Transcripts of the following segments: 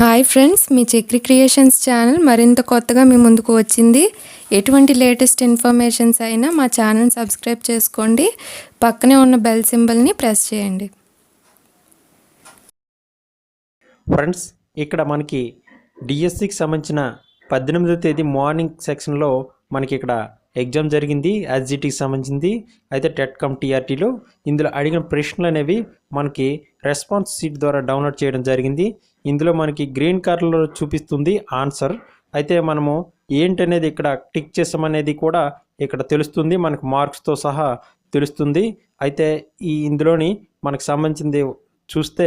Hi friends మీ Chakri creations channel మరింత కొత్తగా మీ ముందుకు వచ్చింది. ఎటువంటి లేటెస్ట్ ఇన్ఫర్మేషన్స్ అయినా మా ఛానల్ సబ్స్క్రైబ్ చేసుకోండి. పక్కనే ఉన్న బెల్ సింబల్ని ప్రెస్ చేయండి. ఫ్రెండ్స్ ఇక్కడ మనకి డిఎస్సికి సంబంధించిన పద్దెనిమిదో తేదీ మార్నింగ్ సెక్షన్లో మనకి ఇక్కడ ఎగ్జామ్ జరిగింది ఎస్జిటికి సంబంధించింది. అయితే టెట్ కమ్ టీఆర్టీలో ఇందులో అడిగిన ప్రశ్నలు అనేవి మనకి రెస్పాన్స్ సీట్ ద్వారా డౌన్లోడ్ చేయడం జరిగింది. ఇందులో మనకి గ్రీన్ కలర్లో చూపిస్తుంది ఆన్సర్. అయితే మనము ఏంటనేది ఇక్కడ టిక్ చేసామనేది కూడా ఇక్కడ తెలుస్తుంది మనకు మార్క్స్తో సహా తెలుస్తుంది. అయితే ఈ ఇందులోని మనకు సంబంధించింది చూస్తే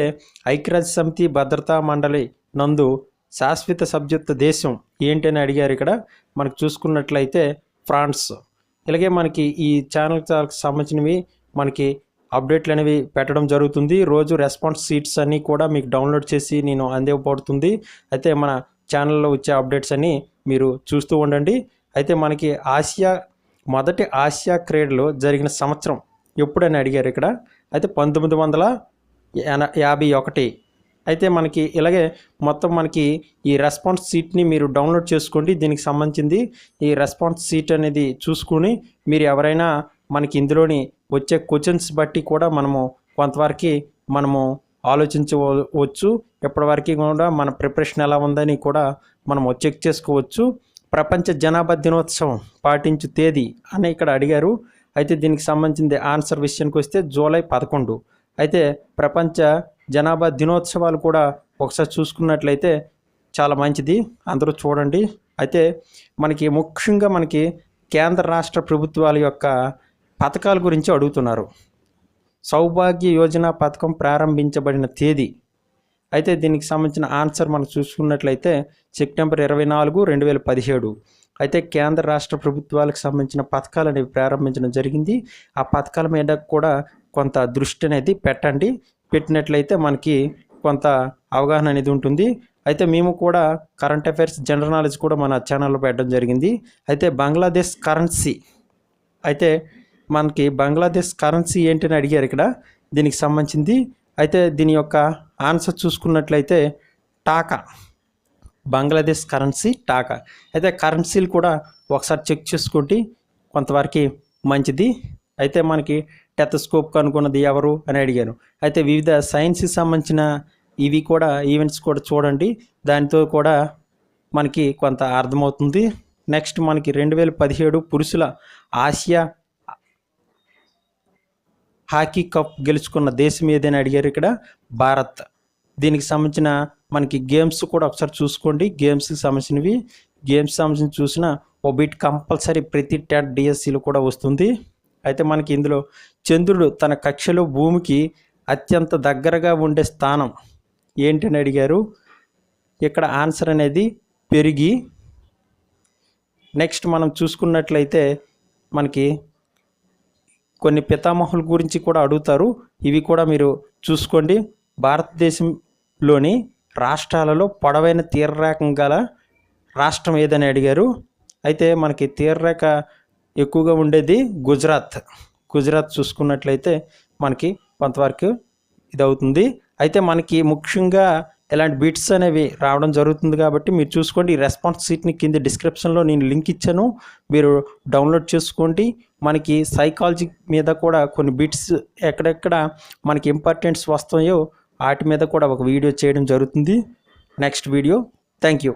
ఐక్యరాజ్య సమితి భద్రతా మండలి నందు శాశ్వత సభ్యత్వ దేశం ఏంటని అడిగారు ఇక్కడ. మనకు చూసుకున్నట్లయితే ఫ్రాన్స్. ఇలాగే మనకి ఈ ఛానల్ సంబంధించినవి మనకి అప్డేట్లు అనేవి పెట్టడం జరుగుతుంది. రోజు రెస్పాన్స్ సీట్స్ అన్నీ కూడా మీకు డౌన్లోడ్ చేసి నేను అందివ్వబడుతుంది అయితే మన ఛానల్లో వచ్చే అప్డేట్స్ అన్నీ మీరు చూస్తూ ఉండండి. అయితే మనకి ఆసియా మొదటి ఆసియా క్రీడలు జరిగిన సంవత్సరం ఎప్పుడని అడిగారు ఇక్కడ? అయితే పంతొమ్మిది వందల యాభై ఒకటి. అయితే మనకి ఇలాగే మొత్తం మనకి ఈ రెస్పాన్స్ సీట్ని మీరు డౌన్లోడ్ చేసుకోండి. దీనికి సంబంధించింది ఈ రెస్పాన్స్ సీట్ అనేది చూసుకుని మీరు ఎవరైనా మనకి ఇందులోని వచ్చే క్వశ్చన్స్ బట్టి కూడా మనము కొంతవరకు మనము ఆలోచించవచ్చు. ఎప్పటివరకు కూడా మన ప్రిపరేషన్ ఎలా ఉందని కూడా మనము చెక్ చేసుకోవచ్చు. ప్రపంచ జనాభా దినోత్సవం పాటించు తేదీ అని ఇక్కడ అడిగారు. అయితే దీనికి సంబంధించింది ఆన్సర్ విషయానికి వస్తే జూలై పదకొండు. అయితే ప్రపంచ జనాభా దినోత్సవాలు కూడా ఒకసారి చూసుకున్నట్లయితే చాలా మంచిది. అందరూ చూడండి. అయితే మనకి ముఖ్యంగా మనకి కేంద్ర రాష్ట్ర ప్రభుత్వాల యొక్క పథకాల గురించి అడుగుతున్నారు. సౌభాగ్య యోజన పథకం ప్రారంభించబడిన తేదీ. అయితే దీనికి సంబంధించిన ఆన్సర్ మనం చూసుకున్నట్లయితే సెప్టెంబర్ ఇరవై నాలుగు రెండు వేల పదిహేడు. అయితే కేంద్ర రాష్ట్ర ప్రభుత్వాలకు సంబంధించిన పథకాలు అనేవి ప్రారంభించడం జరిగింది. ఆ పథకాల మీద కూడా కొంత దృష్టి అనేది పెట్టండి. పెట్టినట్లయితే మనకి కొంత అవగాహన అనేది ఉంటుంది. అయితే మేము కూడా కరెంట్ అఫైర్స్ జనరల్ నాలెడ్జ్ కూడా మన ఛానల్లో పెట్టడం జరిగింది. అయితే బంగ్లాదేశ్ కరెన్సీ. అయితే మనకి బంగ్లాదేశ్ కరెన్సీ ఏంటని అడిగారు ఇక్కడ. దీనికి సంబంధించింది. అయితే దీని యొక్క ఆన్సర్ చూసుకున్నట్లయితే టాకా. బంగ్లాదేశ్ కరెన్సీ టాకా. అయితే కరెన్సీలు కూడా ఒకసారి చెక్ చేసుకుంటే కొంతవరకు మంచిది. అయితే మనకి టెథస్కోప్ కనుక్కున్నది ఎవరు అని అడిగాను. అయితే వివిధ సైన్స్కి సంబంధించిన ఇవి కూడా ఈవెంట్స్ కూడా చూడండి. దానితో కూడా మనకి కొంత అర్థమవుతుంది. నెక్స్ట్ మనకి రెండు వేల పదిహేడు పురుషుల ఆసియా హాకీ కప్ గెలుచుకున్న దేశం ఏదైనా అడిగారు ఇక్కడ భారత్. దీనికి సంబంధించిన మనకి గేమ్స్ కూడా ఒకసారి చూసుకోండి. గేమ్స్కి సంబంధించినవి. గేమ్స్ సంబంధించి చూసిన ఓ బిట్ కంపల్సరీ ప్రతి టెట్ డిఎస్సిలో కూడా వస్తుంది. అయితే మనకి ఇందులో చంద్రుడు తన కక్షలో భూమికి అత్యంత దగ్గరగా ఉండే స్థానం ఏంటని అడిగారు? ఇక్కడ ఆన్సర్ అనేది పెరిగి. నెక్స్ట్ మనం చూసుకున్నట్లయితే మనకి కొన్ని పితామహుల గురించి కూడా అడుగుతారు. ఇవి కూడా మీరు చూసుకోండి. భారతదేశంలోని రాష్ట్రాలలో పొడవైన తీరరేఖం గల రాష్ట్రం ఏదని అడిగారు. అయితే మనకి తీరరేఖ ఎక్కువగా ఉండేది గుజరాత్. గుజరాత్ చూసుకున్నట్లయితే మనకి కొంతవరకు ఇది అవుతుంది అయితే మనకి ముఖ్యంగా ఇలాంటి బిట్స్ అనేవి రావడం జరుగుతుంది కాబట్టి మీరు చూసుకోండి. ఈ రెస్పాన్స్ సీట్ని కింద డిస్క్రిప్షన్లో నేను లింక్ ఇచ్చాను. మీరు డౌన్లోడ్ చేసుకోండి. మనకి సైకాలజీ మీద కూడా కొన్ని బిట్స్ ఎక్కడెక్కడ మనకి ఇంపార్టెంట్స్ వస్తాయో వాటి మీద కూడా ఒక వీడియో చేయడం జరుగుతుంది. Next video. Thank you.